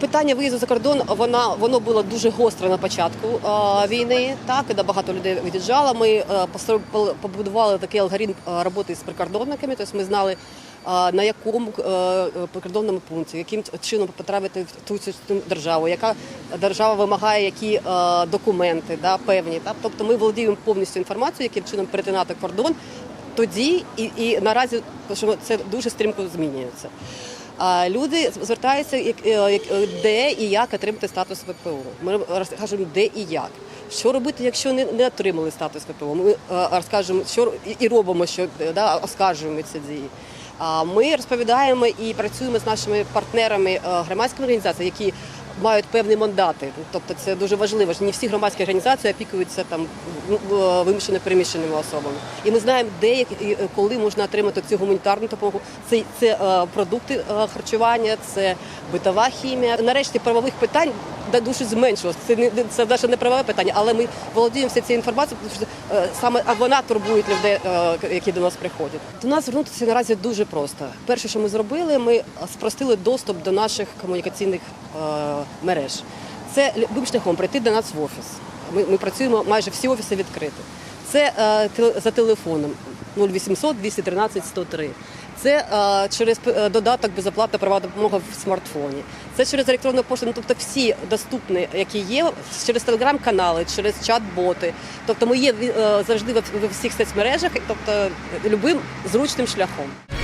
Питання виїзду за кордон вона воно було дуже гостро на початку е, війни. Так коли багато людей від'їжджало. Ми е, побудували такий алгоритм е, роботи з прикордонниками. Тобто ми знали. е, На якому е, прикордонному пункті, яким чином потрапити в ту ту державу, яка держава вимагає які е, документи, да, певні. Так? Тобто ми володіємо повністю інформацією, яким чином перетинати кордон тоді і, і наразі що це дуже стрімко змінюється. А люди звертаються, як, е, е, де і як отримати статус ВПО. Ми розкажемо, де і як. Що робити, якщо не, не отримали статус ВПО? Ми е, розкажемо, що і, робимо, що да, оскаржуємо ці дії. А ми розповідаємо і працюємо з нашими партнерами громадськими організаціями, які мають певні мандати. Тобто це дуже важливо. Не всі громадські організації опікуються там ну, е, вимушено переміщеними особами. І ми знаємо, де і е, коли можна отримати цю гуманітарну допомогу. Це, це е, продукти харчування, це битова хімія. Нарешті правових питань дуже зменшилось. Це не це навіть не правове питання, але ми володіємо всією цією інформацією, тому що е, саме вона турбує людей, е, які до нас приходять. До нас звернутися наразі дуже просто. Перше, що ми зробили, ми спростили доступ до наших комунікаційних е, мереж. Це любим шляхом прийти до нас в офіс. Ми, ми працюємо майже всі офіси відкриті. Це за телефоном 0800 213 103. Це е, через е, додаток безоплатна права допомога в смартфоні. Це через електронну пошту, ну, тобто всі доступні, які є, через телеграм-канали, через чат-боти. Тобто ми є е, завжди в в всіх соцмережах, тобто любим зручним шляхом.